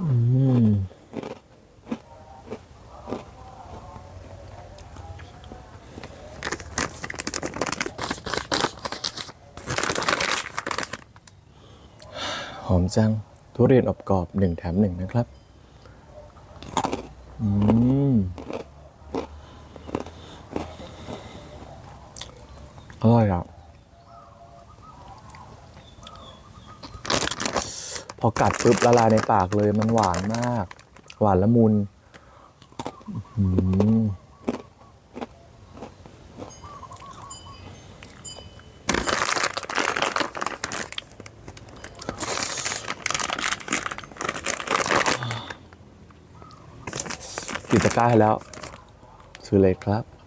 หอมจัง ทุเรียนอบกรอบหนึ่งแถมหนึ่งนะครับอร่อยอะ พอกัดปุ๊บละลายในปากเลยมันหวานมาก หวานละมุนหือกินตะกร้าให้แล้ว ซื้อเลยครับ